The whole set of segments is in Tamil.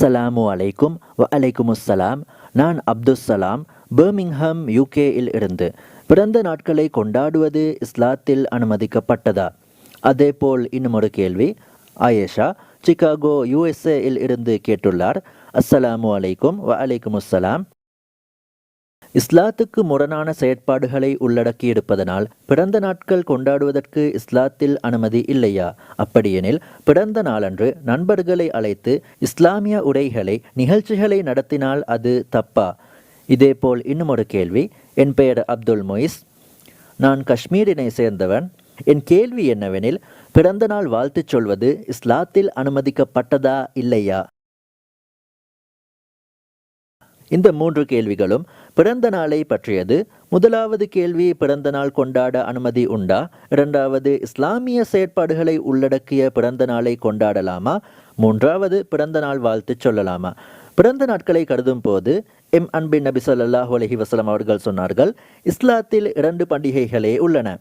அஸ்ஸலாமு அலைக்கும் வ அலைக்கும் அஸ்ஸலாம் நான் அப்துஸ்ஸலாம் பர்மிங்ஹாம் யூகேயில் இருந்து. பிறந்த நாட்களை கொண்டாடுவது இஸ்லாத்தில் அனுமதிக்கப்பட்டதா? அதேபோல் இன்னும் கேள்வி. ஆயேஷா சிகாகோ யுஎஸ்ஏயில் இருந்து கேட்டுள்ளார். அஸ்ஸலாமு அலைக்கும் வ அலைக்கும் அஸ்ஸலாம். இஸ்லாத்துக்கு முரணான செயற்பாடுகளை உள்ளடக்கியிருப்பதனால் பிறந்த நாட்கள் கொண்டாடுவதற்கு இஸ்லாத்தில் அனுமதி இல்லையா? அப்படியெனில் பிறந்த நாளன்று நண்பர்களை அழைத்து இஸ்லாமிய உரைகளை நிகழ்ச்சிகளை நடத்தினால் அது தப்பா? இதேபோல் இன்னும் ஒரு கேள்வி. என் பெயர் அப்துல் மொயிஸ். நான் காஷ்மீரினை சேர்ந்தவன். என் கேள்வி என்னவெனில் பிறந்த நாள் வாழ்த்துச் சொல்வது இஸ்லாத்தில் அனுமதிக்கப்பட்டதா இல்லையா? இந்த மூன்று கேள்விகளும் பிறந்த நாளை பற்றியது. முதலாவது கேள்வி பிறந்த நாள் கொண்டாட அனுமதி உண்டா? இரண்டாவது இஸ்லாமிய செயற்பாடுகளை உள்ளடக்கிய பிறந்த நாளை கொண்டாடலாமா? மூன்றாவது பிறந்த நாள் வாழ்த்து சொல்லலாமா? பிறந்த நாட்களை கருதும் போது எம் அன்பின் நபி ஸல்லல்லாஹு அலஹி வசலம் அவர்கள் சொன்னார்கள் இஸ்லாத்தில் இரண்டு பண்டிகைகளே உள்ளன.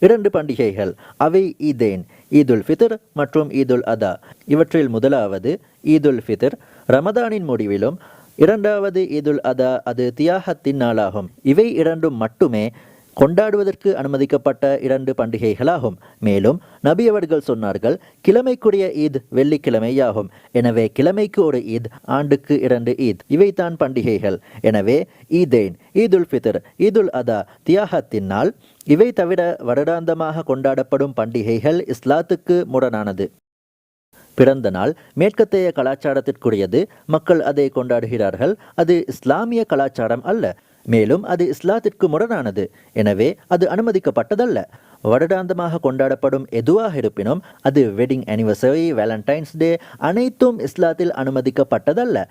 இரண்டு பண்டிகைகள் அவை ஈதேன் ஈதுல் ஃபித்ர் மற்றும் ஈதுல் அதா. இவற்றில் முதலாவது ஈதுல் ஃபித்ர் ரமதானின் முடிவிலும் இரண்டாவது ஈதுல் அதா அது தியாகத்தின் நாளாகும். இவை இரண்டும் மட்டுமே கொண்டாடுவதற்கு அனுமதிக்கப்பட்ட இரண்டு பண்டிகைகளாகும். மேலும் நபி அவர்கள் சொன்னார்கள் கிழமைக்குரிய ஈத் வெள்ளிக்கிழமையாகும். எனவே கிழமைக்கு ஒரு ஈத் ஆண்டுக்கு இரண்டு ஈத். இவைதான் பண்டிகைகள். எனவே ஈதேன் ஈதுல் ஃபித்ர் ஈதுல் அதா தியாகத்தின் நாள். இவை தவிர வருடாந்தமாக கொண்டாடப்படும் பண்டிகைகள் இஸ்லாத்துக்கு முரணானது. பிறந்த நாள் மேற்கத்தைய கலாச்சாரத்திற்குரியது. மக்கள் அதை கொண்டாடுகிறார்கள். அது இஸ்லாமிய கலாச்சாரம் அல்ல. மேலும் அது இஸ்லாத்திற்கு முரணானது. எனவே அது அனுமதிக்கப்பட்டதல்ல. வருடாந்தமாக கொண்டாடப்படும் எதுவாக இருப்பினும் அது வெட்டிங் அனிவர்சரி வேலண்டைன்ஸ் டே அனைத்தும் இஸ்லாத்தில் அனுமதிக்கப்பட்டதல்ல.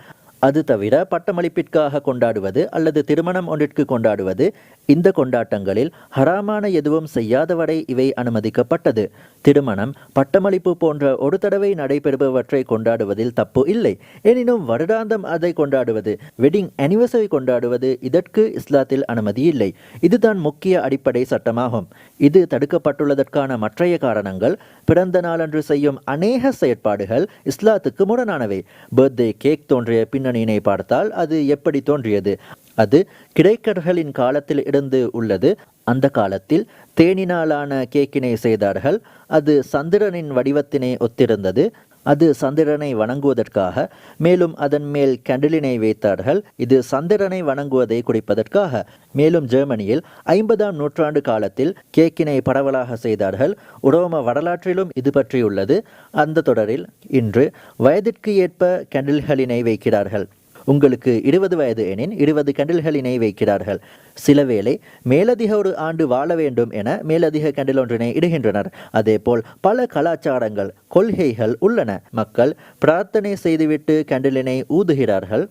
அது தவிர பட்டமளிப்பிற்காக கொண்டாடுவது அல்லது திருமணம் ஒன்றிற்கு கொண்டாடுவது இந்த கொண்டாட்டங்களில் ஹராமான எதுவும் செய்யாதவரை இவை அனுமதிக்கப்பட்டது. திருமணம் பட்டமளிப்பு போன்ற ஒரு தடவை நடைபெறுபவற்றை கொண்டாடுவதில் தப்பு இல்லை. எனினும் வருடாந்தம் அதை கொண்டாடுவது வெட்டிங் அனிவர்சரி கொண்டாடுவது இதற்கு இஸ்லாத்தில் அனுமதி இல்லை. இதுதான் முக்கிய அடிப்படை சட்டமாகும். இது தடுக்கப்பட்டுள்ளதற்கான மற்றைய காரணங்கள் பிறந்த நாளன்று செய்யும் அநேக செயற்பாடுகள் இஸ்லாத்துக்கு முரணானவை. பர்த்டே கேக் தோன்றிய பின்னர் பின்னணியினை பார்த்தால் அது எப்படி தோன்றியது? அது கிடைக்கர்களின் காலத்தில் இருந்து உள்ளது. அந்த காலத்தில் தேனினாலான கேக்கினை செய்தார்கள். அது சந்திரனின் வடிவத்தினை ஒத்திருந்தது. அது சந்திரனை வணங்குவதற்காக மேலும் அதன் மேல் கேண்டிலினை வைத்தார்கள். இது சந்திரனை வணங்குவதை குறிப்பதற்காக மேலும் ஜெர்மனியில் ஐம்பதாம் நூற்றாண்டு காலத்தில் கேக்கினை பரவலாக செய்தார்கள். உரோம வரலாற்றிலும் இது பற்றியுள்ளது. அந்த தொடரில் இன்று வயதிற்கு ஏற்ப கண்டில்களினை வைக்கிறார்கள். உங்களுக்கு இருபது வயது எனின் இருபது கண்டில்களினை வைக்கிறார்கள். சிலவேளை மேலதிக ஒரு ஆண்டு வாழ வேண்டும் என மேலதிக கண்டில் ஒன்றினை இடுகின்றனர். அதேபோல் பல கலாச்சாரங்கள் கொள்கைகள் உள்ளன. மக்கள் பிரார்த்தனை செய்துவிட்டு கண்டிலினை ஊதுகிறார்கள்.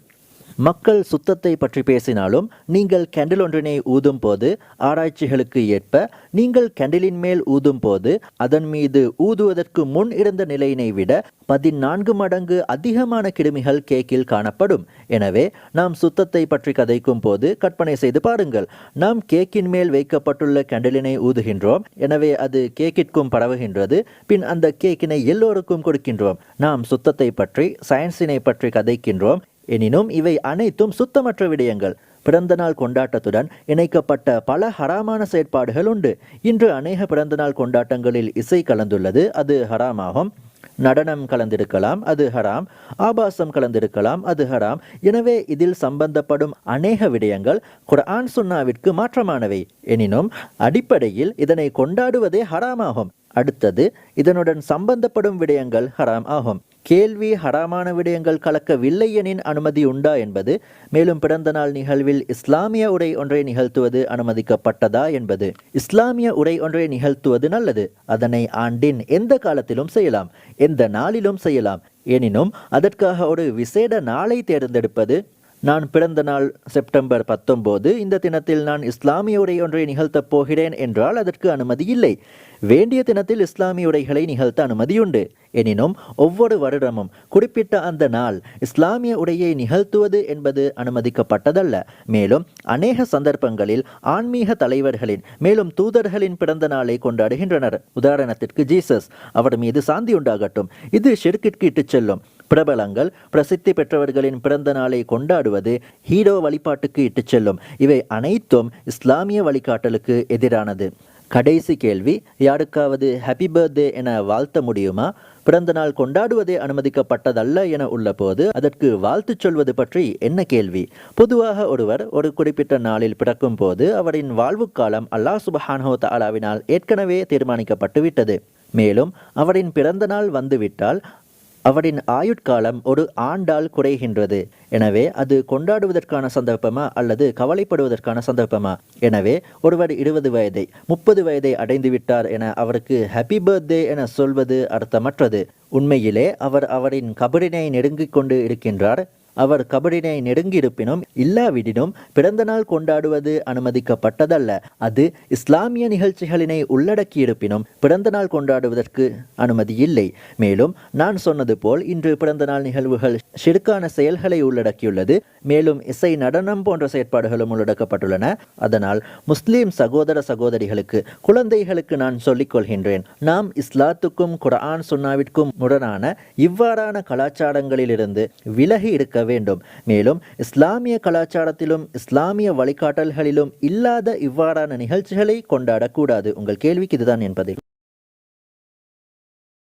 மக்கள் சுத்தத்தை பற்றி பேசினாலும் நீங்கள் கெண்டில் ஒன்றினை ஊதும் போது ஆராய்ச்சிகளுக்கு ஏற்ப நீங்கள் கெண்டிலின் மேல் ஊதும் போது அதன் மீது ஊதுவதற்கு முன் இருந்த நிலையினை விட பதினான்கு மடங்கு அதிகமான கிருமிகள் கேக்கில் காணப்படும். எனவே நாம் சுத்தத்தை பற்றி கதைக்கும் போது கற்பனை செய்து பாருங்கள். நாம் கேக்கின் மேல் வைக்கப்பட்டுள்ள கெண்டிலினை ஊதுகின்றோம். எனவே அது கேக்கிற்கும் பரவுகின்றது. பின் அந்த கேக்கினை எல்லோருக்கும் கொடுக்கின்றோம். நாம் சுத்தத்தை பற்றி சயின்ஸினை பற்றி கதைக்கின்றோம். எனினும் இவை அனைத்தும் சுத்தமற்ற விடயங்கள். பிறந்தநாள் கொண்டாட்டத்துடன் இணைக்கப்பட்ட பல ஹராமான செயற்பாடுகள் உண்டு. இன்று அநேக பிறந்தநாள் கொண்டாட்டங்களில் இசை கலந்துள்ளது அது ஹராமாகும். நடனம் கலந்திருக்கலாம் அது ஹராம். ஆபாசம் கலந்திருக்கலாம் அது ஹராம். எனவே இதில் சம்பந்தப்படும் அநேக விடயங்கள் குர்ஆன் சுன்னாவிற்கு மாற்றமானவை. எனினும் அடிப்படையில் இதனை கொண்டாடுவதே ஹராமாகும். அடுத்தது இதனுடன் சம்பந்தப்படும் விடயங்கள் ஹராம் ஆகும். கேள்வி ஹராமான விடயங்கள் கலக்கவில்லை எனின் அனுமதி உண்டா என்பது மேலும் பிறந்த நாள் நிகழ்வில் இஸ்லாமிய உடை ஒன்றை நிகழ்த்துவது அனுமதிக்கப்பட்டதா என்பது இஸ்லாமிய உடை ஒன்றை நிகழ்த்துவது நல்லது அதனை ஆண்டின் எந்த காலத்திலும் செய்யலாம் எந்த நாளிலும் செய்யலாம். எனினும் அதற்காக ஒரு விசேட நாளை தேர்ந்தெடுப்பது நான் பிறந்த நாள் செப்டம்பர் பத்தொம்போது. இந்த தினத்தில் நான் இஸ்லாமிய உடை ஒன்றை நிகழ்த்தப் போகிறேன் என்றால் அதற்கு அனுமதி இல்லை. வேண்டிய தினத்தில் இஸ்லாமிய உடைகளை நிகழ்த்த அனுமதியுண்டு. எனினும் ஒவ்வொரு வருடமும் குறிப்பிட்ட அந்த நாள் இஸ்லாமிய உடையை நிகழ்த்துவது என்பது அனுமதிக்கப்பட்டதல்ல. மேலும் அநேக சந்தர்ப்பங்களில் ஆன்மீக தலைவர்களின் மேலும் தூதர்களின் பிறந்த நாளை கொண்டாடுகின்றனர். உதாரணத்திற்கு ஜீசஸ் அவர் மீது சாந்தி உண்டாகட்டும் இது ஷெர்கிற்கு இட்டுச் செல்லும். பிரபலங்கள் பிரசித்தி பெற்றவர்களின் பிறந்த நாளை கொண்டாடுவது ஹீரோ வழிபாட்டுக்கு இட்டுச் செல்லும். இவை அனைத்தும் இஸ்லாமிய வழிகாட்டலுக்கு எதிரானது. கடைசி கேள்வி யாருக்காவது ஹாப்பி பர்த்டே என வாழ்த்த முடியுமா? பிறந்த நாள் கொண்டாடுவதே அனுமதிக்கப்பட்டதல்ல என உள்ளபோது அதற்கு வாழ்த்து சொல்வது பற்றி என்ன கேள்வி? பொதுவாக ஒருவர் ஒரு குறிப்பிட்ட நாளில் பிறக்கும் போது அவரின் வாழ்வு காலம் அல்லாஹ் சுபஹான்ஹோ தாலாவினால் ஏற்கனவே தீர்மானிக்கப்பட்டு விட்டது மேலும் அவரின் பிறந்த நாள் வந்துவிட்டால் அவரின் ஆயுட்காலம் ஒரு ஆண்டால் குறைகின்றது. எனவே அது கொண்டாடுவதற்கான சந்தர்ப்பமா அல்லது கவலைப்படுவதற்கான சந்தர்ப்பமா? எனவே ஒருவர் இருபது வயதை முப்பது வயதை அடைந்து விட்டார் என அவருக்கு ஹாப்பி பர்த்டே என சொல்வது அர்த்தமற்றது. உண்மையிலே அவர் அவரின் கபரினை நெருங்கிக் கொண்டு இருக்கின்றார். அவர் கபடினை நெருங்கியிருப்பினும் இல்லாவிடினும் பிறந்தநாள் கொண்டாடுவது அனுமதிக்கப்பட்டதல்ல. அது இஸ்லாமிய நிகழ்ச்சிகளினை உள்ளடக்கியிருப்பினும் பிறந்தநாள் கொண்டாடுவதற்கு அனுமதி இல்லை மேலும் நான் சொன்னது போல் இன்று பிறந்தநாள் நிகழ்வுகள் ஷிருக்கான செயல்களை உள்ளடக்கியுள்ளது. மேலும் இசை நடனம் போன்ற செயற்பாடுகளும் உள்ளடக்கப்பட்டுள்ளன. அதனால் முஸ்லீம் சகோதர சகோதரிகளுக்கு குழந்தைகளுக்கு நான் சொல்லிக் கொள்கின்றேன். நாம் இஸ்லாத்துக்கும் குரான் சுன்னாவிற்கும் முரணான இவ்வாறான கலாச்சாரங்களிலிருந்து விலகி இருக்க வேண்டும். மேலும் இஸ்லாமிய கலாச்சாரத்திலும் இஸ்லாமிய வழிகாட்டல்களிலும் இல்லாத இவ்வாறான நிகழ்ச்சிகளை கொண்டாடக்கூடாது. உங்கள் கேள்விக்கு இதுதான் என்பதில்